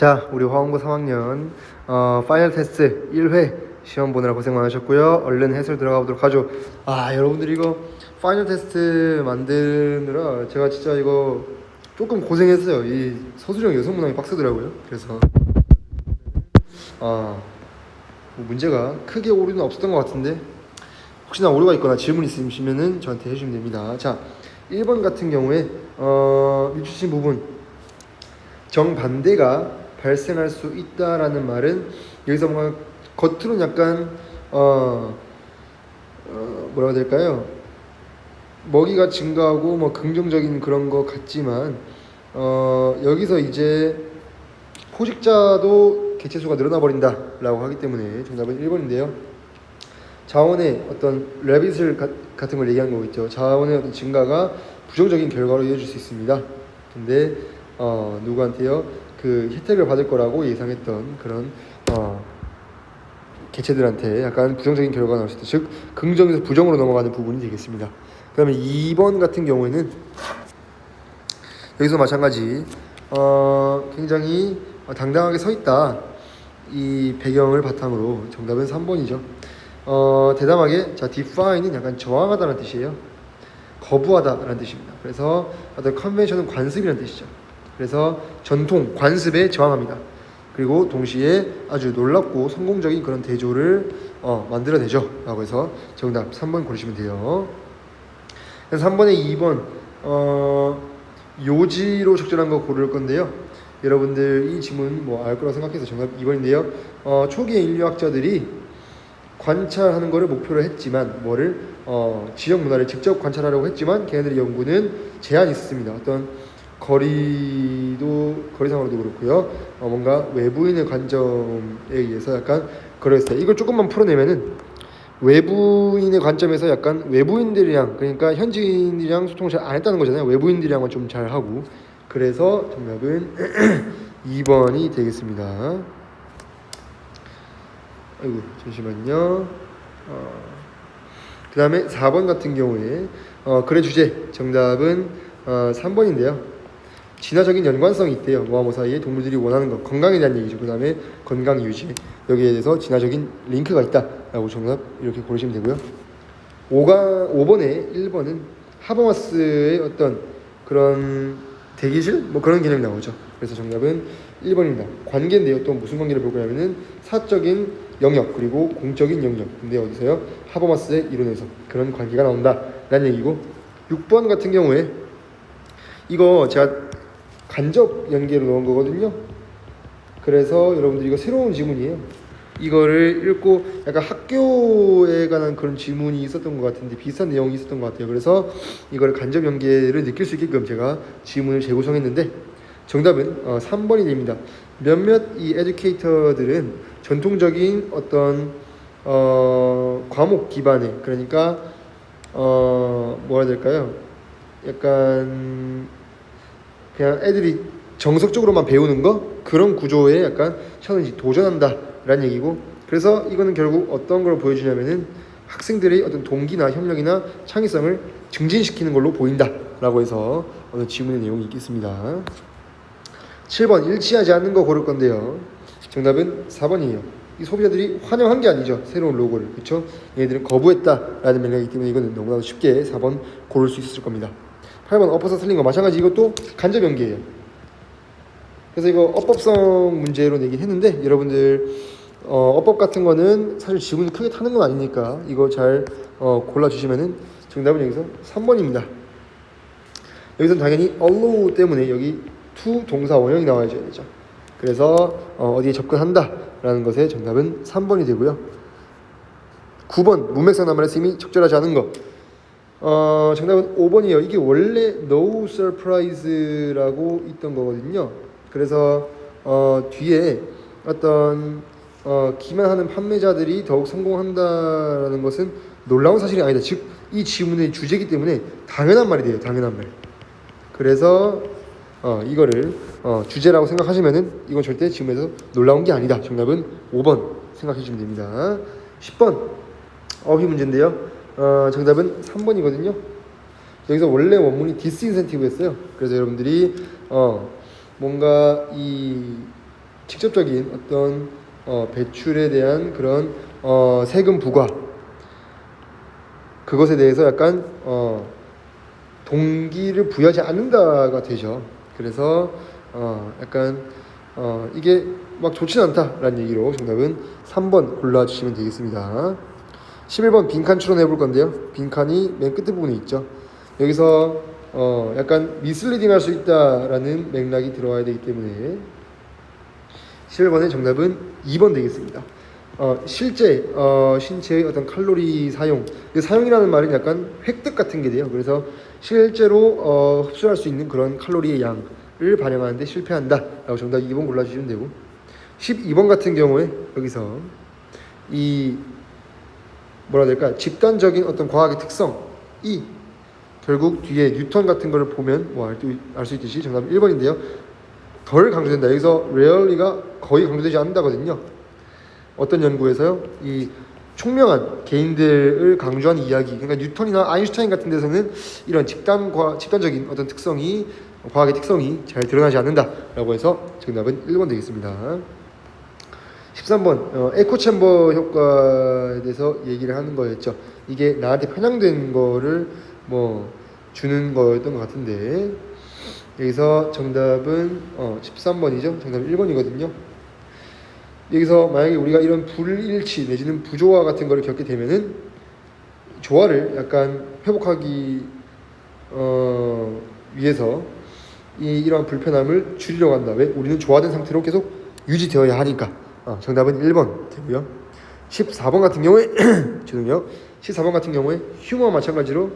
자, 우리 화원고 3학년 어, 파이널 테스트 1회 시험 보느라 고생 많으셨고요. 얼른 해설 들어가 보도록 하죠. 아, 여러분들 이거 파이널 테스트 만드느라 제가 진짜 이거 조금 고생했어요. 이 서술형 여성 문항이 빡세더라고요. 그래서 아, 뭐 문제가 크게 오류는 없었던 것 같은데 혹시나 오류가 있거나 질문 있으시면은 저한테 해주시면 됩니다. 자, 1번 같은 경우에 어, 밀주신 부분 정반대가 발생할 수 있다라는 말은 여기서 뭔가 겉으로는 약간 어, 어 뭐라고 해야 될까요? 먹이가 증가하고 뭐 긍정적인 그런 것 같지만 어 여기서 이제 포식자도 개체수가 늘어나 버린다라고 하기 때문에 정답은 1번인데요. 자원의 어떤 레빗을 가- 같은 걸 얘기하는 거고 있죠. 자원의 어떤 증가가 부정적인 결과로 이어질 수 있습니다. 근데 어, 누구한테요? 그 혜택을 받을 거라고 예상했던 그런 어, 개체들한테 약간 부정적인 결과가 나올 수 있다. 즉 긍정에서 부정으로 넘어가는 부분이 되겠습니다. 그다음에 2번 같은 경우에는 여기서 마찬가지 어, 굉장히 당당하게 서 있다. 이 배경을 바탕으로 정답은 3번이죠. 어, 대담하게 자 define은 약간 저항하다는 뜻이에요. 거부하다라는 뜻입니다. 그래서 어떤 컨벤션은 관습이라는 뜻이죠. 그래서 전통 관습에 저항합니다. 그리고 동시에 아주 놀랍고 성공적인 그런 대조를 어, 만들어내죠.라고 해서 정답 3번 고르시면 돼요. 그래서 3번에 2번 어, 요지로 적절한 거 고를 건데요. 여러분들 이 지문 뭐 알 거라고 생각해서 정답 2번인데요. 어, 초기의 인류학자들이 관찰하는 거를 목표로 했지만 뭐를 어, 지역 문화를 직접 관찰하려고 했지만 걔네들의 연구는 제한이 있었습니다. 어떤 거리도 거리상으로도 그렇고요. 어, 뭔가 외부인의 관점에 의해서 약간 그랬어요. 이걸 조금만 풀어내면은 외부인의 관점에서 약간 외부인들이랑 그러니까 현지인들이랑 소통을 잘 안 했다는 거잖아요. 외부인들이랑만 좀잘 하고 그래서 정답은 2번이 되겠습니다. 아이고 잠시만요. 어, 그 다음에 4번 같은 경우에 어, 글의 주제 정답은 어, 3번인데요. 진화적인 연관성이 있대요. 모아모 사이에 동물들이 원하는 것, 건강에 대한 얘기죠. 그 다음에 건강 유지 여기에 대해서 진화적인 링크가 있다 라고 정답 이렇게 고르시면 되고요. 5가 5번에 1번은 하버마스의 어떤 그런 대기실 뭐 그런 개념이 나오죠. 그래서 정답은 1번입니다. 관계인데요. 또 무슨 관계를 볼 거냐면은 사적인 영역 그리고 공적인 영역. 근데 어디서요? 하버마스의 이론에서 그런 관계가 나온다 라는 얘기고 6번 같은 경우에 이거 제가 간접 연계로 넣은 거거든요. 그래서 여러분들 이거 새로운 지문이에요. 이거를 읽고 약간 학교에 관한 그런 질문이 있었던 것 같은데 비슷한 내용이 있었던 것 같아요. 그래서 이걸 간접 연계를 느낄 수 있게끔 제가 지문을 재구성했는데 정답은 어, 3번이 됩니다. 몇몇 이 에듀케이터들은 전통적인 어떤 어, 과목 기반의 그러니까 어, 뭐라 해야 될까요? 약간 그냥 애들이 정석적으로만 배우는 거 그런 구조에 약간 챌린지 도전한다라는 얘기고 그래서 이거는 결국 어떤 걸 보여주냐면은 학생들의 어떤 동기나 협력이나 창의성을 증진시키는 걸로 보인다라고 해서 오늘 지문의 내용이 있겠습니다. 7번 일치하지 않는 거 고를 건데요. 정답은 4번이에요. 이 소비자들이 환영한 게 아니죠. 새로운 로고를. 그렇죠? 얘네들은 거부했다라는 맥락이기 때문에 이거는 너무나도 쉽게 4번 고를 수 있을 겁니다. 8번 엎어서 틀린 거 마찬가지 이것도 간접 연계예요. 그래서 이거 어법성 문제로 내긴 했는데 여러분들 어, 어법 같은 거는 사실 지문이 크게 타는 건 아니니까 이거 잘 어, 골라주시면은 정답은 여기서 3번입니다. 여기서는 당연히 allow 때문에 여기 to 동사 원형이 나와줘야 되죠. 그래서 어, 어디에 접근한다 라는 것의 정답은 3번이 되고요. 9번 문맥상 낱말의 쓰임이 적절하지 않은 것. 어, 정답은 5번이에요. 이게 원래 no surprise라고 있던 거거든요. 그래서 어, 뒤에 어떤 어, 기만하는 판매자들이 더욱 성공한다라는 것은 놀라운 사실이 아니다. 즉, 이 지문의 주제이기 때문에 당연한 말이 돼요. 당연한 말. 그래서 어, 이거를 어, 주제라고 생각하시면은 이건 절대 지문에서 놀라운 게 아니다. 정답은 5번 생각해 주시면 됩니다. 10번 어휘 문제인데요. 어, 정답은 3번이거든요. 여기서 원래 원문이 디스인센티브였어요. 그래서 여러분들이 어, 뭔가 이 직접적인 어떤 어, 배출에 대한 그런 어, 세금 부과 그것에 대해서 약간 어, 동기를 부여하지 않는다가 되죠. 그래서 어, 약간 어, 이게 막 좋진 않다라는 얘기로 정답은 3번 골라주시면 되겠습니다. 11번 빈칸 추론해 볼 건데요. 빈칸이 맨 끝에 부분에 있죠. 여기서 어, 약간 미슬리딩 할 수 있다라는 맥락이 들어와야 되기 때문에 11번의 정답은 2번 되겠습니다. 어, 실제 어, 신체의 어떤 칼로리 사용, 그 사용이라는 말은 약간 획득 같은 게 돼요. 그래서 실제로 어, 흡수할 수 있는 그런 칼로리의 양을 반영하는데 실패한다라고 정답 2번 골라주시면 되고 12번 같은 경우에 여기서 이 뭐라 될까 집단적인 어떤 과학의 특성이 결국 뒤에 뉴턴 같은 거를 보면 뭐 알 수 있듯이 정답 1번인데요. 덜 강조된다. 여기서 레얼리가 거의 강조되지 않는다거든요. 어떤 연구에서요. 이 총명한 개인들을 강조한 이야기. 그러니까 뉴턴이나 아인슈타인 같은 데서는 이런 집단과 집단적인 어떤 특성이 과학의 특성이 잘 드러나지 않는다라고 해서 정답은 1번 되겠습니다. 13번 어, 에코 챔버 효과에 대해서 얘기를 하는 거였죠. 이게 나한테 편향된 거를 뭐 주는 거였던 것 같은데 여기서 정답은 어, 13번이죠. 정답 1번이거든요. 여기서 만약에 우리가 이런 불일치 내지는 부조화 같은 거를 겪게 되면은 조화를 약간 회복하기 어, 위해서 이 이러한 불편함을 줄이려고 한다. 왜? 우리는 조화된 상태로 계속 유지되어야 하니까. 어, 정답은 1번 되고요. 14번 같은 경우에 죄송해요. 14번 같은 경우에 휴머와 마찬가지로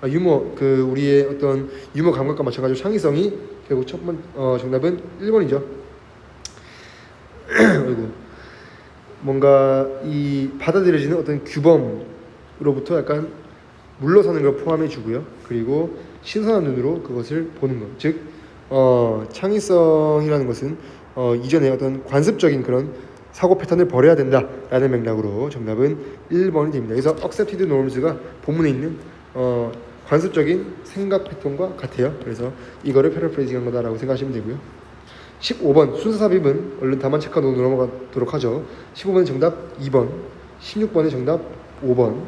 아, 유머 그 우리의 어떤 유머 감각과 마찬가지로 창의성이 결국 첫번 어, 정답은 1번이죠. 아이고 뭔가 이 받아들여지는 어떤 규범으로부터 약간 물러서는 걸 포함해 주고요. 그리고 신선한 눈으로 그것을 보는 것. 즉 어, 창의성이라는 것은 어, 이전에 어떤 관습적인 그런 사고 패턴을 버려야 된다라는 맥락으로 정답은 1번이 됩니다. 그래서 accepted norms가 본문에 있는 어, 관습적인 생각 패턴과 같아요. 그래서 이거를 패러프레이징한 거다라고 생각하시면 되고요. 15번 순서 삽입은 얼른 다만 체크하고 넘어가도록 하죠. 15번의 정답 2번, 16번의 정답 5번,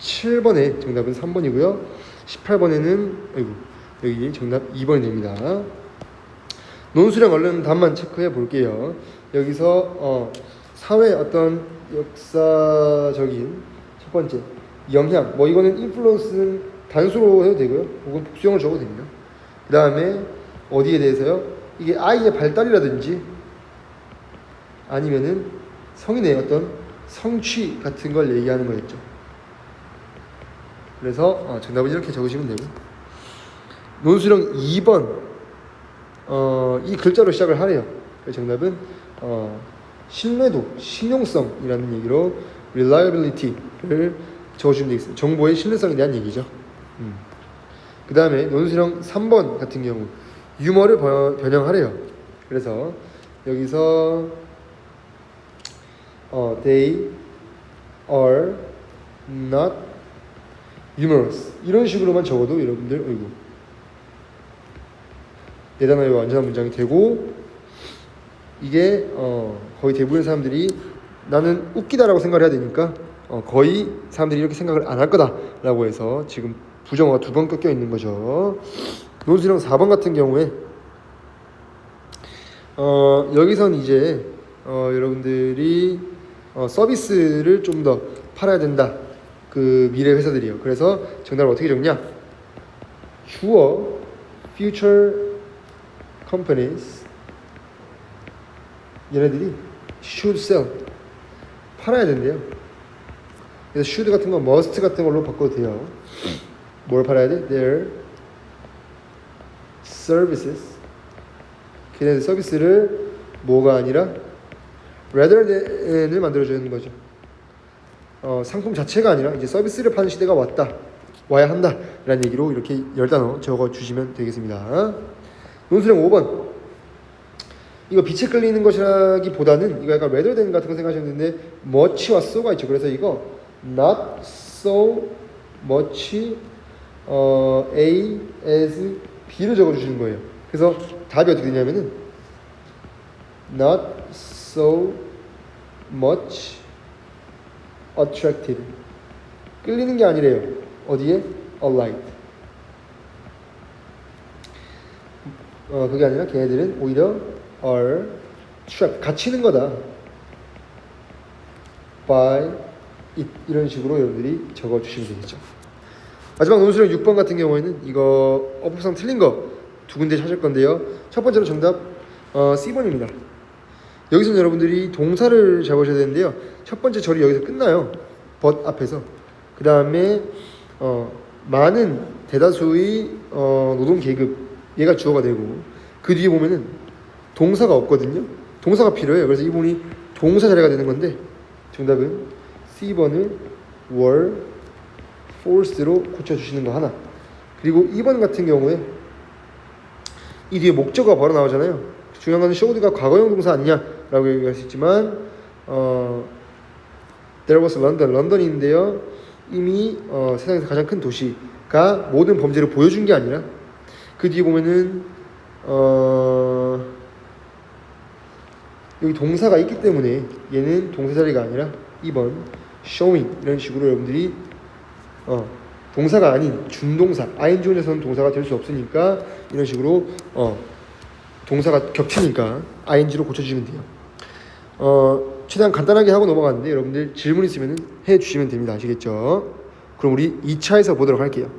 17번의 정답은 3번이고요. 18번에는 아이고 여기 정답 2번이 됩니다. 논수령 얼른 답만 체크해 볼게요. 여기서 어, 사회 어떤 역사적인 첫 번째 영향 뭐 이거는 인플루언스는 단수로 해도 되고요. 혹은 복수형을 적어도 됩니다. 그 다음에 어디에 대해서요? 이게 아이의 발달이라든지 아니면은 성인의 어떤 성취 같은 걸 얘기하는 거였죠. 그래서 어, 정답은 이렇게 적으시면 되고 논수령 2번 어, 이 글자로 시작을 하래요. 그래서 정답은 어, 신뢰도, 신용성이라는 얘기로 reliability를 적어주면 되겠습니다. 정보의 신뢰성에 대한 얘기죠. 음. 그 다음에 논수령 3번 같은 경우 유머를 번- 변형하래요. 그래서 여기서 어, they are not humorous 이런 식으로만 적어도 여러분들 어이구 대단하게 완전한 문장이 되고 이게 어, 거의 대부분의 사람들이 나는 웃기다라고 생각을 해야 되니까 어, 거의 사람들이 이렇게 생각을 안 할 거다라고 해서 지금 부정어가 두 번 꺾여 있는 거죠. 논수령 4번 같은 경우에 어, 여기선 이제 어, 여러분들이 어, 서비스를 좀 더 팔아야 된다. 그 미래 회사들이요. 그래서 정답을 어떻게 적냐? 주어 future companies 얘네들이 should sell 팔아야 된대요. 그래서 should 같은 건 must 같은 걸로 바꿔도 돼요. 뭘 팔아야 돼? Their services. 걔네들 서비스를 뭐가 아니라 rather than을 만들어주는 거죠. 어, 상품 자체가 아니라 이제 서비스를 파는 시대가 왔다. 와야 한다. 라는 얘기로 이렇게 열 단어 적어 주시면 되겠습니다. 논수령 5번. 이거 빛에 끌리는 것이라기보다는 이거 약간 than 같은 거 생각하셨는데 much와 so가 있죠. 그래서 이거 not so much 어, A as B를 적어 주시는 거예요. 그래서 답이 어떻게 되냐면은 not so much attracted. 끌리는 게 아니래요. 어디에? alight. 어 그게 아니라 걔네들은 오히려 are trapped 갇히는 거다. by it 이런 식으로 여러분들이 적어 주시면 되겠죠. 마지막 논술형 6번 같은 경우에는 이거 어법상 틀린 거 두 군데 찾을 건데요. 첫 번째로 정답 어, C번입니다. 여기서는 여러분들이 동사를 잡으셔야 되는데요. 첫 번째 절이 여기서 끝나요. but 앞에서. 그 다음에 어, 많은 대다수의 어, 노동 계급 얘가 주어가 되고 그 뒤에 보면은 동사가 없거든요. 동사가 필요해요. 그래서 이 부분이 동사 자리가 되는 건데 정답은 C번을 were forced로 고쳐주시는 거 하나. 그리고 2번 같은 경우에 이 뒤에 목적어가 바로 나오잖아요. 중요한 건 showed가 과거형 동사 아니냐라고 얘기할 수 있지만 어, there was London, 런던인데요. 이미 어, 세상에서 가장 큰 도시가 모든 범죄를 보여준 게 아니라 그 뒤에 보면은 어, 여기 동사가 있기 때문에 얘는 동사 자리가 아니라 2번 showing 이런 식으로 여러분들이 어, 동사가 아닌 준동사 ing 혼자서는 동사가 될 수 없으니까 이런 식으로 어, 동사가 겹치니까 ing로 고쳐주시면 돼요. 어, 최대한 간단하게 하고 넘어갔는데 여러분들 질문 있으면 해 주시면 됩니다. 아시겠죠? 그럼 우리 2차에서 보도록 할게요.